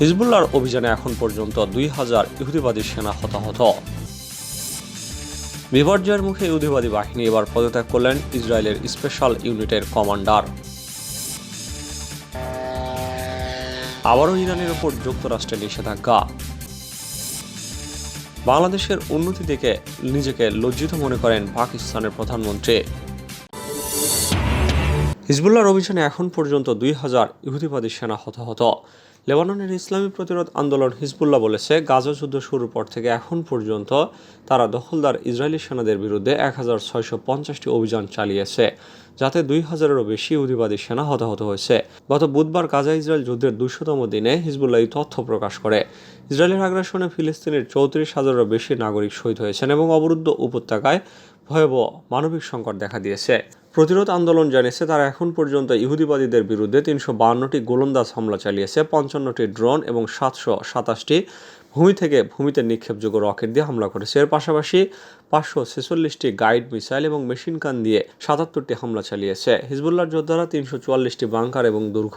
হিজবুল্লাহর অভিযানে এখন পর্যন্ত দুই হাজার ইহুদিবাদী সেনা হতাহত। বিপর্যয়ের মুখে ইহুদিবাদী বাহিনী এবার পদত্যাগ করলেন ইসরায়েলের স্পেশাল ইউনিটের কমান্ডার। আবারও ইরানের ওপর যুক্তরাষ্ট্রের নিষেধাজ্ঞা। বাংলাদেশের উন্নতি দেখে নিজেকে লজ্জিত মনে করেন পাকিস্তানের প্রধানমন্ত্রী। হিজবুল্লাহর অভিযানে এখন পর্যন্ত দুই হাজার ইহুদিবাদী সেনা হতাহত। লেবাননের ইসলামী প্রতিরোধ আন্দোলন হিজবুল্লাহ বলেছে, গাজা যুদ্ধ শুরুর পর থেকে এখন পর্যন্ত তারা দখলদার ইসরায়েলি সেনাদের বিরুদ্ধে এক হাজার ছয়শো পঞ্চাশটি অভিযান চালিয়েছে, যাতে দুই হাজারেরও বেশি ইহুদিবাদী সেনা হতাহত হয়েছে। গত বুধবার গাজা ইসরায়েল যুদ্ধের দুশোতম দিনে হিজবুল্লাহ এই তথ্য প্রকাশ করে। ইসরায়েলের আগ্রাসনে ফিলিস্তিনের চৌত্রিশ হাজারেরও বেশি নাগরিক শহীদ হয়েছেন এবং অবরুদ্ধ উপত্যকায় ভয়াবহ মানবিক সংকট দেখা দিয়েছে। প্রতিরোধ আন্দোলন জানিয়েছে, তারা এখন পর্যন্ত ইহুদিবাদীদের বিরুদ্ধে তিনশো বান্নটি গোলন্দাজ হামলা চালিয়েছে, পঞ্চান্নটি ড্রোন এবং সাতশো সাতাশটি ভূমি থেকে ভূমিতে নিক্ষেপযোগ্য রকেট দিয়ে হামলা করেছে। এর পাশাপাশি পাঁচশো ছেচল্লিশটি গাইড মিসাইল এবং মেশিন গান দিয়ে সাতাত্তরটি হামলা চালিয়েছে। হিজবুল্লাহর যোদ্ধারা তিনশো চুয়াল্লিশটি বাংকার এবং দুর্ঘ,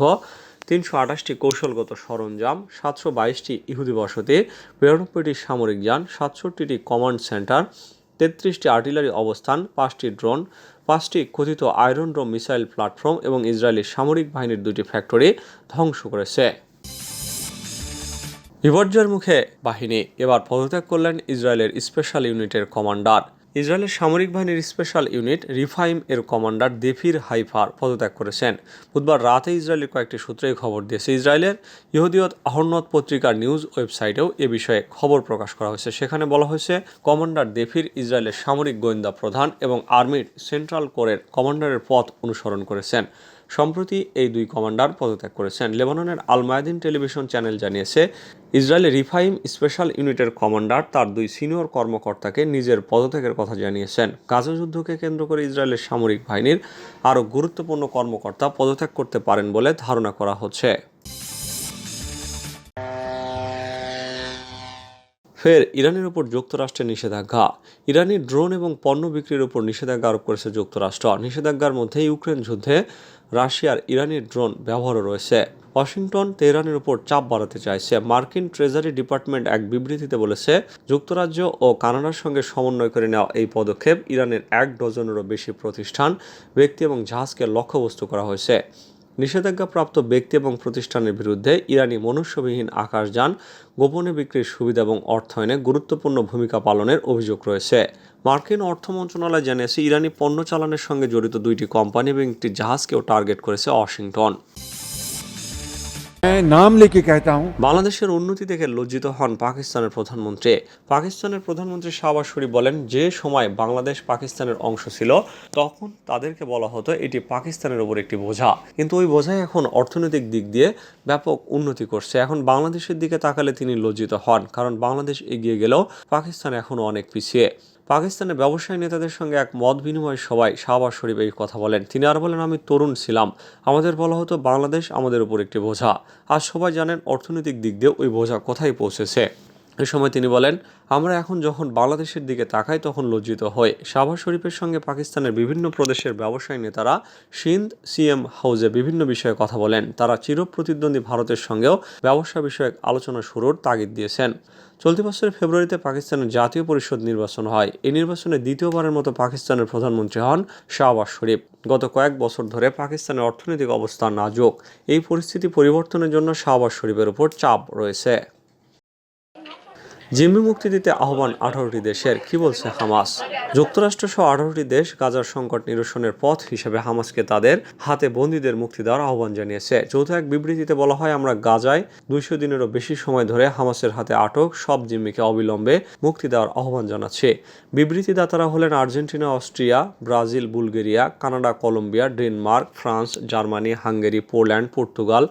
তিনশো আঠাশটি কৌশলগত সরঞ্জাম, সাতশো বাইশটি ইহুদি বসতি, বিরানব্বইটি সামরিক যান, সাতষট্টিটি কমান্ড সেন্টার তেত্রিশটি আর্টিলারি অবস্থান, পাঁচটি ড্রোন, পাঁচটি কথিত আয়রন ড্রোম মিসাইল প্ল্যাটফর্ম এবং ইসরায়েলি সামরিক বাহিনীর দুটি ফ্যাক্টরি ধ্বংস করেছে। বিপর্যয়ের মুখে বাহিনী, এবার পদত্যাগ করলেন ইসরায়েলের স্পেশাল ইউনিটের কমান্ডার। ইসরায়েলের সামরিক বাহিনীর স্পেশাল ইউনিট রিফাইম এর কমান্ডার দেফির হাইফার পদত্যাগ করেছেন। বুধবার রাতে ইসরায়েলের কয়েকটি সূত্রে খবর দিয়েছে। ইসরায়েলের ইহুদিয়ত আহন্নত পত্রিকার নিউজ ওয়েবসাইটেও এ বিষয়ে খবর প্রকাশ করা হয়েছে। সেখানে বলা হয়েছে, কমান্ডার দেফির ইসরায়েলের সামরিক গোয়েন্দা প্রধান এবং আর্মির সেন্ট্রাল কোরের কমান্ডারের পথ অনুসরণ করেছেন। সম্প্রতি এই দুই কমান্ডার পদত্যাগ করেছেন। লেবাননের আলমায়দিন টেলিভিশন চ্যানেল জানিয়েছে, ইসরায়েলের রিফাইম স্পেশাল ইউনিটের কমান্ডার তার দুই সিনিয়র কর্মকর্তাকে নিজের পদত্যাগের কথা জানিয়েছেন। গাজা যুদ্ধকে কেন্দ্র করে ইসরায়েলের সামরিক বাহিনীর আরও গুরুত্বপূর্ণ কর্মকর্তা পদত্যাগ করতে পারেন বলে ধারণা করা হচ্ছে। ফের ইরানের উপর যুক্তরাষ্ট্রের নিষেধাজ্ঞা। ইরানি ড্রোন এবং পণ্য বিক্রির উপর নিষেধাজ্ঞা আরোপ করেছে যুক্তরাষ্ট্র। নিষেধাজ্ঞার মধ্যে ইউক্রেন যুদ্ধে রাশিয়ার ইরানি ড্রোন ব্যবহারও রয়েছে। ওয়াশিংটন তেহরানের উপর চাপ বাড়াতে চাইছে। মার্কিন ট্রেজারি ডিপার্টমেন্ট এক বিবৃতিতে বলেছে, যুক্তরাজ্য ও কানাডার সঙ্গে সমন্বয় করে নেওয়া এই পদক্ষেপ ইরানের এক ডজনেরও বেশি প্রতিষ্ঠান, ব্যক্তি এবং জাহাজকে লক্ষ্যবস্তু করা হয়েছে। নিষেধাজ্ঞাপ্রাপ্ত ব্যক্তি এবং প্রতিষ্ঠানের বিরুদ্ধে ইরানি মনুষ্যবিহীন আকাশযান গোপনে বিক্রির সুবিধা এবং অর্থায়নে গুরুত্বপূর্ণ ভূমিকা পালনের অভিযোগ রয়েছে। মার্কিন অর্থ মন্ত্রণালয় জানিয়েছে, ইরানি পণ্য চালানের সঙ্গে জড়িত দুইটি কোম্পানি এবং একটি জাহাজকেও টার্গেট করেছে ওয়াশিংটন। নাম লিখে কেতা হুম বাংলাদেশের উন্নতি দেখে লজ্জিত হন পাকিস্তানের প্রধানমন্ত্রী। পাকিস্তানের প্রধানমন্ত্রী শাহবাজ শরীফ বলেন, যে সময় বাংলাদেশ পাকিস্তানের অংশ ছিল, তখন তাদেরকে বলা হতো এটি পাকিস্তানের উপর একটি বোঝা। কিন্তু ওই বোঝাই এখন অর্থনৈতিক দিক দিয়ে ব্যাপক উন্নতি করছে। এখন বাংলাদেশের দিকে তাকালে তিনি লজ্জিত হন, কারণ বাংলাদেশ এগিয়ে গেলেও পাকিস্তান এখনও অনেক পিছিয়ে। পাকিস্তানের ব্যবসায়ী নেতাদের সঙ্গে এক মত বিনিময় সভায় শাহবাজ শরীফ এই কথা বলেন। তিনি আর বলেন, আমি তরুণ ছিলাম। আমাদের বলা হতো, বাংলাদেশ আমাদের উপর একটি বোঝা। আর সবাই জানেন, অর্থনৈতিক দিক দিয়ে ওই বোঝা কোথায় পৌঁছেছে। এ সময় তিনি বলেন, আমরা এখন যখন বাংলাদেশের দিকে তাকাই তখন লজ্জিত হই। শাহবাজ শরীফের সঙ্গে পাকিস্তানের বিভিন্ন প্রদেশের ব্যবসায়ী নেতারা সিন্ধ সিএম হাউসে বিভিন্ন বিষয়ে কথা বলেন। তারা চিরপ্রতিদ্বন্দ্বী ভারতের সঙ্গেও ব্যবসা বিষয়ক আলোচনা শুরুর তাগিদ দিয়েছেন। চলতি বছরের ফেব্রুয়ারিতে পাকিস্তানের জাতীয় পরিষদ নির্বাচন হয়। এই নির্বাচনে দ্বিতীয়বারের মতো পাকিস্তানের প্রধানমন্ত্রী হন শাহবাজ শরীফ। গত কয়েক বছর ধরে পাকিস্তানের অর্থনৈতিক অবস্থা নাজুক। এই পরিস্থিতি পরিবর্তনের জন্য শাহবাজ শরীফের উপর চাপ রয়েছে। জিম্মি মুক্তি দিতে আহ্বান আঠারোটি দেশের, কি বলছে হামাস? যুক্তরাষ্ট্র সহ আঠারোটি দেশ গাজার সংকট নিরসনের পথ হিসেবে হামাসকে তাদের হাতে বন্দীদের মুক্তি দেওয়ার আহ্বান জানিয়েছে। যৌথ এক বিবৃতিতে বলা হয়, আমরা গাজায় দুইশো দিনেরও বেশি সময় ধরে হামাসের হাতে আটক সব জিম্মিকে অবিলম্বে মুক্তি দেওয়ার আহ্বান জানাচ্ছে। বিবৃতিদাতারা হলেন Argentina, Austria, Brazil, Bulgaria, Canada, Colombia, Denmark, France, Germany, Hungary, Poland, Portugal,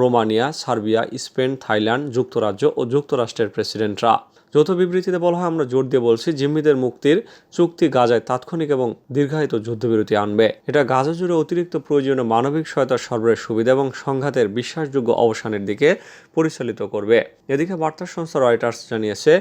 Romania, Serbia, Spain, Thailand, যুক্তরাজ্য ও যুক্তরাষ্ট্রের প্রেসিডেন্টরা। যৌথ বিবৃতিতে বলা হয়, আমরা জোর দিয়ে বলছি, জিম্মিদের মুক্তির চুক্তি গাজায় তাৎক্ষণিক এবং দীর্ঘায়িত যুদ্ধবিরতি আনবে। এটা গাজা জুড়ে অতিরিক্ত প্রয়োজনীয় মানবিক সহায়তা সরবরাহের সুবিধা এবং সংঘাতের বিশ্বাসযোগ্য অবসানের দিকে পরিচালিত করবে। এদিকে বার্তা সংস্থা রয়টার্স জানিয়েছে,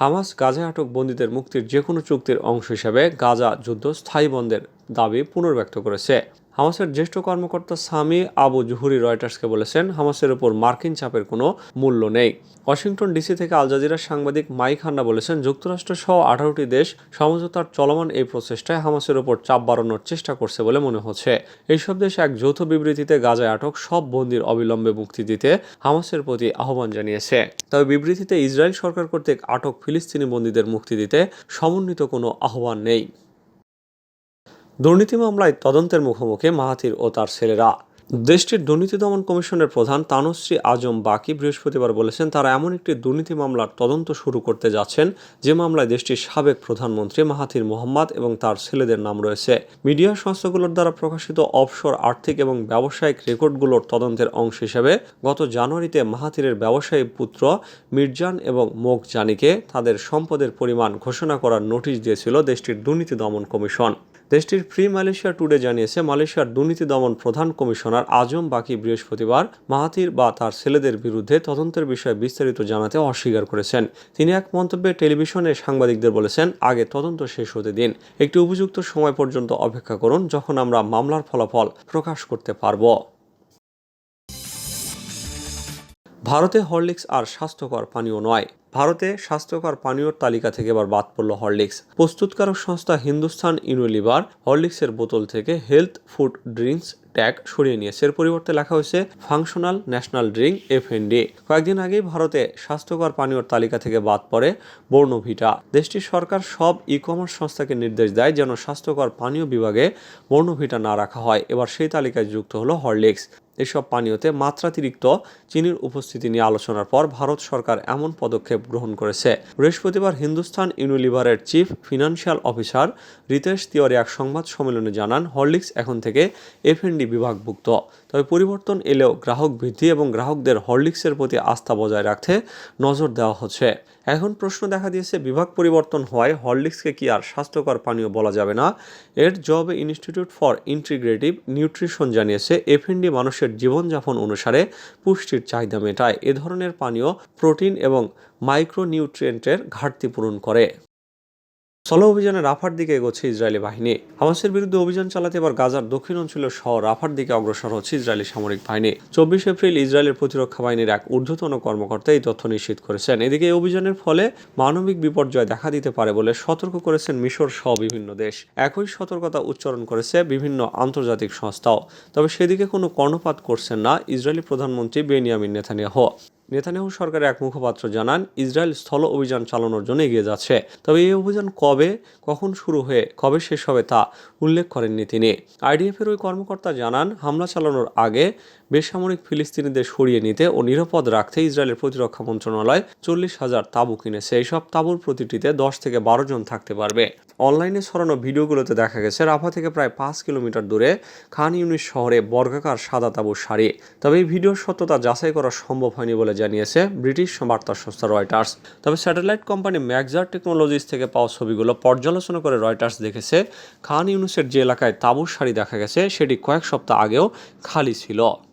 হামাস গাজায় আটক বন্দীদের মুক্তির যে কোনো চুক্তির অংশ হিসেবে গাজা যুদ্ধ স্থায়ী বন্ধের দাবি পুনর্ব্যক্ত করেছে। হামাসের জ্যেষ্ঠ কর্মকর্তা সামি আবু জুহুরি রয়টার্সকে বলেছেন, হামাসের উপর মার্কিন চাপের কোনো মূল্য নেই। ওয়াশিংটন ডিসি থেকে আল জাজিরার সাংবাদিক মাইক হান্না বলেছেন, যুক্তরাষ্ট্র সহ আঠারোটি দেশ সমঝোতার চলমান এই প্রচেষ্টায় হামাসের উপর চাপ বাড়ানোর চেষ্টা করছে বলে মনে হচ্ছে। এইসব দেশ এক যৌথ বিবৃতিতে গাজায় আটক সব বন্দির অবিলম্বে মুক্তি দিতে হামাসের প্রতি আহ্বান জানিয়েছে। তবে বিবৃতিতে ইসরায়েল সরকার কর্তৃক আটক ফিলিস্তিনি বন্দীদের মুক্তি দিতে সমন্বিত কোনো আহ্বান নেই। দুর্নীতি মামলায় তদন্তের মুখোমুখি মাহাতির ও তার ছেলেরা। দেশটির দুর্নীতি দমন কমিশনের প্রধান তানুশ্রী আজম বাকি বৃহস্পতিবার বলেছেন, তারা এমন একটি দুর্নীতি মামলার তদন্ত শুরু করতে যাচ্ছেন, যে মামলায় দেশটির সাবেক প্রধানমন্ত্রী মাহাথির মোহাম্মদ এবং তার ছেলেদের নাম রয়েছে। মিডিয়া সংস্থাগুলোর দ্বারা প্রকাশিত অবসর আর্থিক এবং ব্যবসায়িক রেকর্ডগুলোর তদন্তের অংশ হিসেবে গত জানুয়ারিতে মাহাথিরের ব্যবসায়ী পুত্র মির্জান এবং মোক জানিকে তাদের সম্পদের পরিমাণ ঘোষণা করার নোটিশ দিয়েছিল দেশটির দুর্নীতি দমন কমিশন। দেশটির ফ্রি মালয়েশিয়া টুডে জানিয়েছে, মালয়েশিয়ার দুর্নীতি দমন প্রধান কমিশনার আজম বাকি বৃহস্পতিবার মাহাতির বা তার ছেলেদের বিরুদ্ধে তদন্তের বিষয়ে বিস্তারিত জানাতে অস্বীকার করেছেন। তিনি এক মন্তব্যে টেলিভিশনে সাংবাদিকদের বলেছেন, আগে তদন্ত শেষ হতে দিন। একটি উপযুক্ত সময় পর্যন্ত অপেক্ষা করুন, যখন আমরা মামলার ফলাফল প্রকাশ করতে পারব। ভারতে হরলিক্স আর স্বাস্থ্যকর পানীয় নয়। ভারতে স্বাস্থ্যকর পানীয়র তালিকা থেকে এবার বাদ পড়ল হরলিক্স। প্রস্তুতকারক সংস্থা হিন্দুস্তান ইউনিলিভার হরলিক্সের বোতল থেকে হেলথ ফুড ড্রিঙ্কস ট্যাগ সরিয়ে নিয়েছে। এর পরিবর্তে লেখা হয়েছে, ফাংশনাল ন্যাশনাল ড্রিঙ্ক এফএনডি কয়েকদিন আগেই ভারতে স্বাস্থ্যকর পানীয়র তালিকা থেকে বাদ পড়ে বর্ণভিটা। দেশটির সরকার সব ই কমার্স সংস্থাকে নির্দেশ দেয় যেন স্বাস্থ্যকর পানীয় বিভাগে বর্ণভিটা না রাখা হয়। এবার সেই তালিকায় যুক্ত হলো হরলিক্স। এসব পানীয়তে মাত্রাতিরিক্ত চিনির উপস্থিতি নিয়ে আলোচনার পর ভারত সরকার এমন পদক্ষেপ গ্রহণ করেছে। বৃহস্পতিবার Hindustan ইউনিলিভারের chief financial officer Ritesh Tiwari এক সংবাদ সম্মেলনে জানান, হরলিক্স এখন থেকে এফএনডি বিভাগভুক্ত। তবে পরিবর্তন এলেও গ্রাহক বৃদ্ধি এবং গ্রাহকদের হরলিক্সের প্রতি আস্থা বজায় রাখতে নজর দেওয়া হচ্ছে। এখন প্রশ্ন দেখা দিয়েছে, বিভাগ পরিবর্তন হওয়ায় হরলিক্সকে কি আর স্বাস্থ্যকর পানীয় বলা যাবে না? এর জবাবে ইনস্টিটিউট ফর ইন্টিগ্রেটিভ নিউট্রিশন জানিয়েছে এফএনডি মানুষের জীবনযাপন অনুসারে পুষ্টির চাহিদা মেটায়। এ ধরনের পানীয় প্রোটিন এবং মাইক্রোনিউট্রিয়েন্টের ঘাটতি পূরণ করে। সলো অভিযানে রাফার দিকে এগোচ্ছে ইসরায়েলি বাহিনী। হামাসের বিরুদ্ধে অভিযান চালাতে এবার গাজার দক্ষিণ অঞ্চলের শহর রাফার দিকে অগ্রসর হচ্ছে ইসরায়েলি সামরিক বাহিনী। চব্বিশ এপ্রিল ইসরায়েলের প্রতিরক্ষা বাহিনীর এক ঊর্ধ্বতন কর্মকর্তা এই তথ্য নিশ্চিত করেছেন। এদিকে এই অভিযানের ফলে মানবিক বিপর্যয় দেখা দিতে পারে বলে সতর্ক করেছেন মিশর সহ বিভিন্ন দেশ। একই সতর্কতা উচ্চারণ করেছে বিভিন্ন আন্তর্জাতিক সংস্থাও। তবে সেদিকে কোনো কর্ণপাত করছেন না ইসরায়েলি প্রধানমন্ত্রী বেনিয়ামিন নেতানিয়াহ। নেতানিয়াহু সরকারের এক মুখপাত্র জানান, ইসরায়েল স্থল অভিযান চালানোর জন্য এগিয়ে যাচ্ছে। তবে এই অভিযান কবে, কখন শুরু হয়ে, কবে শেষ হবে তা উল্লেখ করেননি তিনি। আইডিএফের ওই কর্মকর্তা জানান, হামলা চালানোর আগে বেসামরিক ফিলিস্তিনিদের সরিয়ে নিতে ও নিরাপদ রাখতে ইসরায়েলের প্রতিরক্ষা মন্ত্রণালয় চল্লিশ হাজার তাঁবু কিনেছে। এইসব তাঁবুর প্রতিটিতে দশ থেকে বারো জন থাকতে পারবে। অনলাইনে ছড়ানো ভিডিওগুলোতে দেখা গেছে, রাফা থেকে প্রায় পাঁচ কিলোমিটার দূরে খান ইউনিস শহরে বর্গাকার সাদা তাঁবুর সারি। তবে এই ভিডিওর সত্যতা যাচাই করা সম্ভব হয়নি বলে জানিয়েছে ব্রিটিশ বার্তা সংস্থা রয়টার্স। তবে স্যাটেলাইট কোম্পানি ম্যাকজার টেকনোলজিস থেকে পাওয়া ছবিগুলো পর্যালোচনা করে রয়টার্স দেখেছে, খান ইউনুসের যে এলাকায় তাঁবুর শাড়ি দেখা গেছে, সেটি কয়েক সপ্তাহ আগেও খালি ছিল।